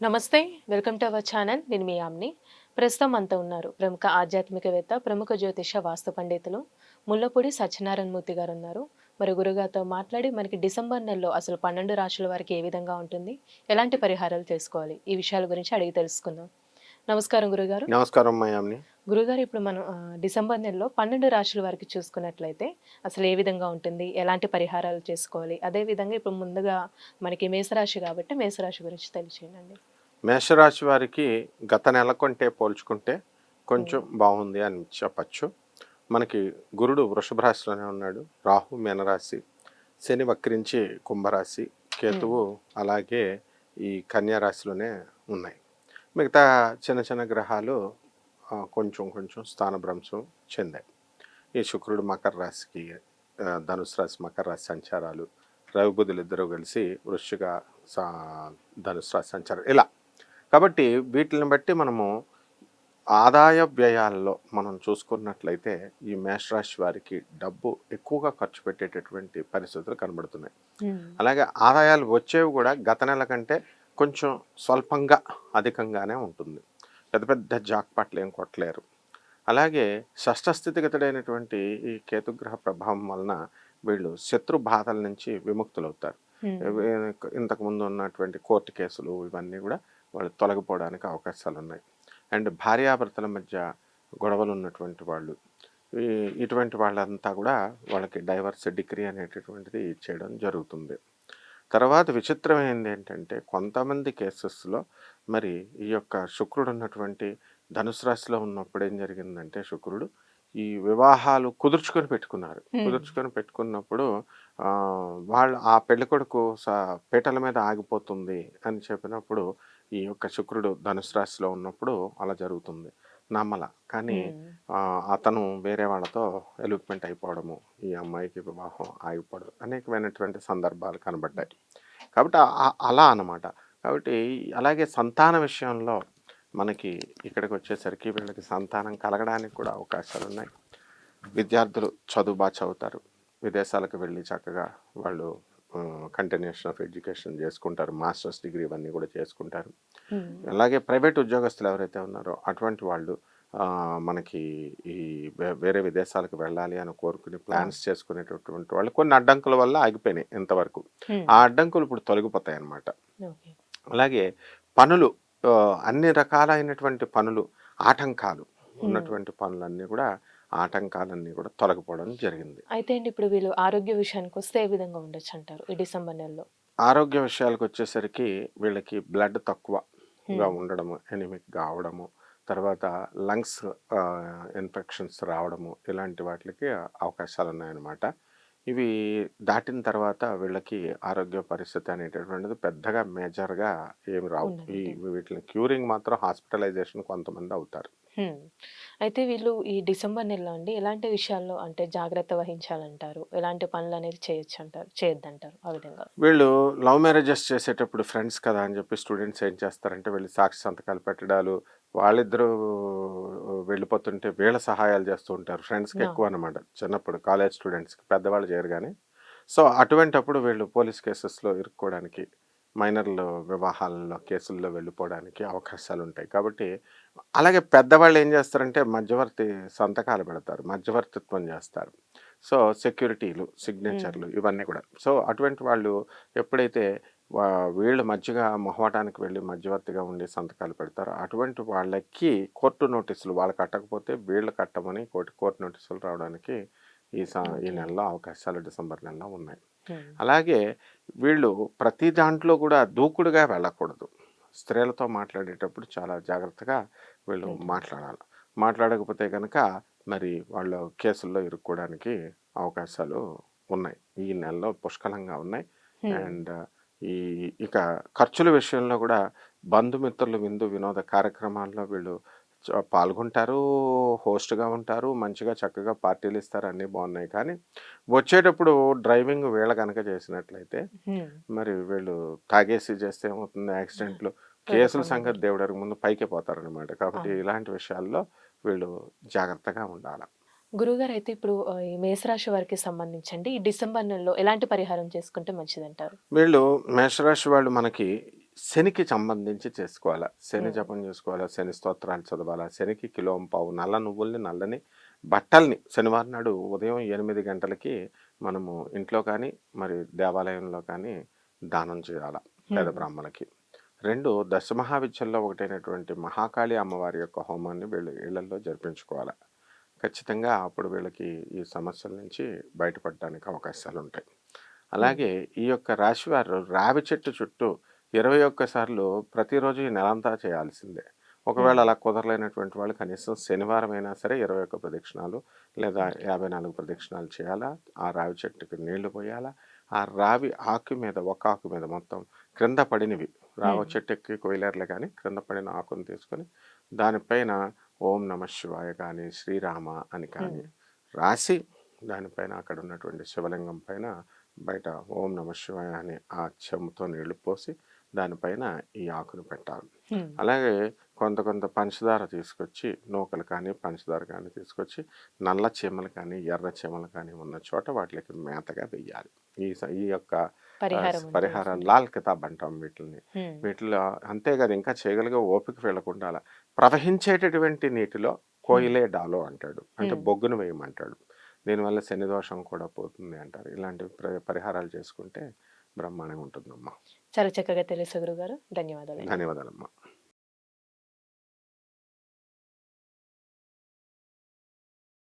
నమస్తే welcome to our channel. నేను మీ omni. ప్రస్తుతం అంతా ఉన్నారు ప్రముఖ ఆధ్యాత్మికవేత్త ప్రముఖ జ్యోతిష వాస్తు పండితులు ముల్లపూడి సత్యనారాయణ మూర్తి గారు ఉన్నారు. మరి గురుగారితో మాట్లాడి మనకి డిసెంబర్ నెలలో అసలు పన్నెండు రాశుల వారికి ఏ విధంగా ఉంటుంది ఎలాంటి పరిహారాలు చేసుకోవాలి ఈ విషయాల గురించి అడిగి తెలుసుకుందాం. నమస్కారం గురుగారు. నమస్కారం మయామ్ని గురుగారు ఇప్పుడు మనం డిసెంబర్ నెలలో పన్నెండు రాశుల వారికి చూసుకున్నట్లయితే అసలు ఏ విధంగా ఉంటుంది? ఎలాంటి పరిహారాలు చేసుకోవాలి? అదే విధంగా ఇప్పుడు ముందుగా మనకి మేషరాశి కాబట్టి మేషరాశి గురించి తెలియచేయండి మేషరాశి వారికి గత నెల కొంటే పోల్చుకుంటే కొంచెం బాగుంది అని చెప్పచ్చు. మనకి గురుడు వృషభ రాశిలోనే ఉన్నాడు. రాహు మీనరాశి శని వక్రించి కుంభరాశి కేతువు అలాగే ఈ కన్యా రాశిలోనే ఉన్నాయి. మిగతా చిన్న చిన్న గ్రహాలు కొంచెం కొంచెం స్థానభ్రంశం చెందాయి. ఈ శుక్రుడు మకర రాశికి ధనుసు రాశి మకర రాశి సంచారాలు రవి బుధులు ఇద్దరు కలిసి వృశ్చిక సా- ధనుసు రాశి సంచారం ఇలా. కాబట్టి వీటిని బట్టి మనము ఆదాయ వ్యయాల్లో మనం చూసుకున్నట్లయితే ఈ మేషరాశి వారికి డబ్బు ఎక్కువగా ఖర్చు పెట్టేటటువంటి పరిస్థితులు కనబడుతున్నాయి. అలాగే ఆదాయాలు వచ్చేవి కూడా గత నెల కంటే కొంచెం స్వల్పంగా అధికంగానే ఉంటుంది. పెద్ద పెద్ద జాక్పాట్లు ఏం కొట్టలేరు. అలాగే షష్ఠస్థితిగతుడైనటువంటి ఈ కేతుగ్రహ ప్రభావం వలన వీళ్ళు శత్రు బాధల నుంచి విముక్తులవుతారు. ఇంతకు ముందు ఉన్నటువంటి కోర్టు కేసులు ఇవన్నీ కూడా వాళ్ళు తొలగిపోవడానికి అవకాశాలు ఉన్నాయి అండ్ భార్యాభర్తల మధ్య గొడవలు ఉన్నటువంటి వాళ్ళు ఇటువంటి వాళ్ళంతా కూడా వాళ్ళకి డైవర్స్ డిగ్రీ అనేటటువంటిది చేయడం జరుగుతుంది. తర్వాత విచిత్రమైనది ఏంటంటే కొంతమంది కేసెస్లో మరి ఈ యొక్క శుక్రుడు ఉన్నటువంటి ధనుసు రాశిలో ఉన్నప్పుడు ఏం జరిగిందంటే శుక్రుడు ఈ వివాహాలు కుదుర్చుకొని పెట్టుకున్నారు. కుదుర్చుకొని పెట్టుకున్నప్పుడు ఆ, వాళ్ళు ఆ పెళ్ళి కొడుకు స- పీటల మీద ఆగిపోతుంది అని చెప్పినప్పుడు ఈ యొక్క శుక్రుడు ధనుసు రాశిలో ఉన్నప్పుడు అలా జరుగుతుంది. నమ్మల కానీ అతను వేరే వాళ్ళతో ఎలిప్మెంట్ అయిపోవడము ఈ అమ్మాయికి వివాహం ఆగిపోవడం అనేకమైనటువంటి సందర్భాలు కనబడ్డాయి. కాబట్టి అలా అన్నమాట. కాబట్టి అలాగే సంతాన విషయంలో మనకి ఇక్కడికి వచ్చేసరికి వీళ్ళకి సంతానం కలగడానికి కూడా అవకాశాలు ఉన్నాయి. విద్యార్థులు చదువు బాగా చదువుతారు. విదేశాలకు వెళ్ళి చక్కగా వాళ్ళు కంటిన్యూషన్ ఆఫ్ ఎడ్యుకేషన్ చేసుకుంటారు మాస్టర్స్ డిగ్రీ ఇవన్నీ కూడా చేసుకుంటారు. అలాగే ప్రైవేట్ ఉద్యోగస్తులు ఎవరైతే ఉన్నారో అటువంటి వాళ్ళు ఆ, మనకి ఈ వేరే విదేశాలకు వెళ్ళాలి అని కోరుకుని ప్లాన్స్ చేసుకునేటటువంటి వాళ్ళు కొన్ని అడ్డంకుల వల్ల ఆగిపోయినాయి ఇంతవరకు. ఆ అడ్డంకులు ఇప్పుడు తొలగిపోతాయి అన్నమాట అలాగే పనులు అన్ని రకాలైనటువంటి పనులు ఆటంకాలు ఉన్నటువంటి పనులన్నీ కూడా ఆటంకాలన్నీ కూడా తొలగిపోవడం జరిగింది. అయితే అండి ఇప్పుడు వీళ్ళు ఆరోగ్య విషయానికి వస్తే ఏ విధంగా ఉండొచ్చు అంటారు ఈ డిసెంబర్ నెలలో? ఆరోగ్య విషయాలకు వచ్చేసరికి వీళ్ళకి బ్లడ్ తక్కువగా. ఉండడము ఎనిమిక్గా అవడము తర్వాత లంగ్స్ ఇన్ఫెక్షన్స్ రావడము ఇలాంటి వాటికి అవకాశాలు ఉన్నాయన్నమాట ఇవి దాటిన తర్వాత వీళ్ళకి ఆరోగ్య పరిస్థితి అనేటటువంటిది పెద్దగా మేజర్గా ఏమి రావు. ఈ వీటిని క్యూరింగ్ మాత్రం హాస్పిటలైజేషన్ కొంతమంది అవుతారు. అయితే వీళ్ళు ఈ డిసెంబర్ నెలలో అండి ఎలాంటి విషయాల్లో అంటే జాగ్రత్త వహించాలంటారు? ఎలాంటి పనులు అనేది చేయొచ్చు అంటారు చేయొద్దంటారు ఆ విధంగా? వీళ్ళు లవ్ మ్యారేజెస్ చేసేటప్పుడు ఫ్రెండ్స్ కదా అని చెప్పి స్టూడెంట్స్ ఏం చేస్తారంటే వీళ్ళు సాక్షి సంతకాలు పెట్టడాలు వాళ్ళిద్దరూ వెళ్ళిపోతుంటే వీళ్ళ సహాయాలు చేస్తూ ఉంటారు. ఫ్రెండ్స్కి. ఎక్కువ అనమాట చిన్నప్పుడు కాలేజ్ స్టూడెంట్స్కి పెద్దవాళ్ళు చేయరు కానీ సో అటువంటప్పుడు వీళ్ళు పోలీస్ కేసెస్లో ఇరుక్కోవడానికి మైనర్లు వివాహాలలో కేసుల్లో వెళ్ళిపోవడానికి అవకాశాలు ఉంటాయి కాబట్టి అలాగే పెద్దవాళ్ళు ఏం చేస్తారంటే మధ్యవర్తి సంతకాలు పెడతారు. మధ్యవర్తిత్వం చేస్తారు. సో సెక్యూరిటీలు సిగ్నేచర్లు ఇవన్నీ కూడా. సో అటువంటి వాళ్ళు ఎప్పుడైతే వీళ్ళు మధ్యగా మొహమాటానికి వెళ్ళి మధ్యవర్తిగా ఉండి సంతకాలు పెడతారో అటువంటి వాళ్ళకి కోర్టు నోటీసులు వాళ్ళు కట్టకపోతే వీళ్ళు కట్టమని కోర్టు కోర్టు నోటీసులు రావడానికి ఈ స- ఈ. నెలలో అవకాశాలు డిసెంబర్ నెలలో ఉన్నాయి. అలాగే వీళ్ళు ప్రతి దాంట్లో కూడా దూకుడుగా వెళ్ళకూడదు స్త్రీలతో మాట్లాడేటప్పుడు చాలా జాగ్రత్తగా వీళ్ళు. మాట్లాడాలి మాట్లాడకపోతే కనుక మరి వాళ్ళు కేసుల్లో ఇరుక్కోవడానికి అవకాశాలు ఉన్నాయి ఈ నెలలో పుష్కలంగా ఉన్నాయి. అండ్ ఈ ఇక ఖర్చుల విషయంలో కూడా బంధుమిత్రులు విందు వినోద కార్యక్రమాల్లో వీళ్ళు పాల్గొంటారు హోస్ట్గా ఉంటారు మంచిగా చక్కగా పార్టీలు ఇస్తారు అన్నీ బాగున్నాయి. కానీ వచ్చేటప్పుడు డ్రైవింగ్ వీళ్ళ కనుక చేసినట్లయితే. మరి వీళ్ళు తాగేసి చేస్తే ఏమవుతుంది? యాక్సిడెంట్లు కేసుల సంగతి దేవుడరికి ముందు పైకి పోతారనమాట కాబట్టి. ఇలాంటి విషయాల్లో వీళ్ళు జాగ్రత్తగా ఉండాలి. గురుగారు అయితే ఇప్పుడు ఈ మేషరాశి వారికి సంబంధించండి ఈ డిసెంబర్ నెలలో ఎలాంటి పరిహారం చేసుకుంటే మంచిదంటారు వీళ్ళు మేషరాశి వాళ్ళు మనకి శనికి సంబంధించి చేసుకోవాలా శని. జపం చేసుకోవాలా శని స్తోత్రాలు చదవాలా శనికి కిలో పావు నల్ల నువ్వుల్ని నల్లని బట్టల్ని శనివారం నాడు ఉదయం ఎనిమిది గంటలకి మనము ఇంట్లో కానీ మరి దేవాలయంలో కానీ దానం చేయాలా పేద. బ్రాహ్మణులకి రెండు దశమహావిద్యల్లో ఒకటైనటువంటి మహాకాళి అమ్మవారి యొక్క హోమాన్ని వీళ్ళు ఇళ్ళలో జరిపించుకోవాలి ఖచ్చితంగా అప్పుడు వీళ్ళకి ఈ సమస్యల నుంచి బయటపడడానికి అవకాశాలు ఉంటాయి. అలాగే ఈ యొక్క రాశివారు రావి చెట్టు చుట్టూ ఇరవై ఒక్కసార్లు ప్రతిరోజు ఈ నెలంతా చేయాల్సిందే. ఒకవేళ అలా కుదరలేనటువంటి వాళ్ళు కనీసం శనివారం అయినా సరే ఇరవై ఒక్క ప్రదక్షిణాలు లేదా యాభై నాలుగు ప్రదక్షిణాలు చేయాలా? ఆ రావి చెట్టుకి నీళ్ళు పోయాలా? ఆ రావి ఆకు మీద ఒక ఆకు మీద మొత్తం క్రింద పడినవి. రావి. చెట్టు ఎక్కి కొయ్యలేరులే కానీ క్రింద పడిన ఆకును తీసుకొని దానిపైన ఓం నమ శివాయ కానీ శ్రీరామ అని కానీ రాసి దానిపైన అక్కడ ఉన్నటువంటి శివలింగం పైన బయట ఓం నమ శివాయ అని ఆ చెంబుతో నీళ్ళు పోసి దానిపైన ఈ ఆకును పెట్టాలి. అలాగే కొంత కొంత పంచదార తీసుకొచ్చి నూకలు కానీ పంచదార కానీ తీసుకొచ్చి నల్ల చీమలు కానీ ఎర్ర చీమలు కానీ ఉన్న చోట వాటికి మేతగా వెయ్యాలి ఈ ఈ యొక్క పరిహారం లాల్ కితాబ్ అంటాం వీటిని. వీటిలో అంతేకాదు ఇంకా చేయగలిగే ఓపిక వెళ్ళకుండా అలా ప్రవహించేటటువంటి నీటిలో కోయిలే డాలో అంటాడు. అంటే. బొగ్గును వేయమంటాడు. దీనివల్ల శని దోషం కూడా పోతుంది అంటారు. ఇలాంటి ప్ర- పరిహారాలు చేసుకుంటే బ్రహ్మాండంగా ఉంటుందమ్మా. చాలా చక్కగా తెలుసు గురుగారు ధన్యవాదాలు ధన్యవాదాలమ్మా.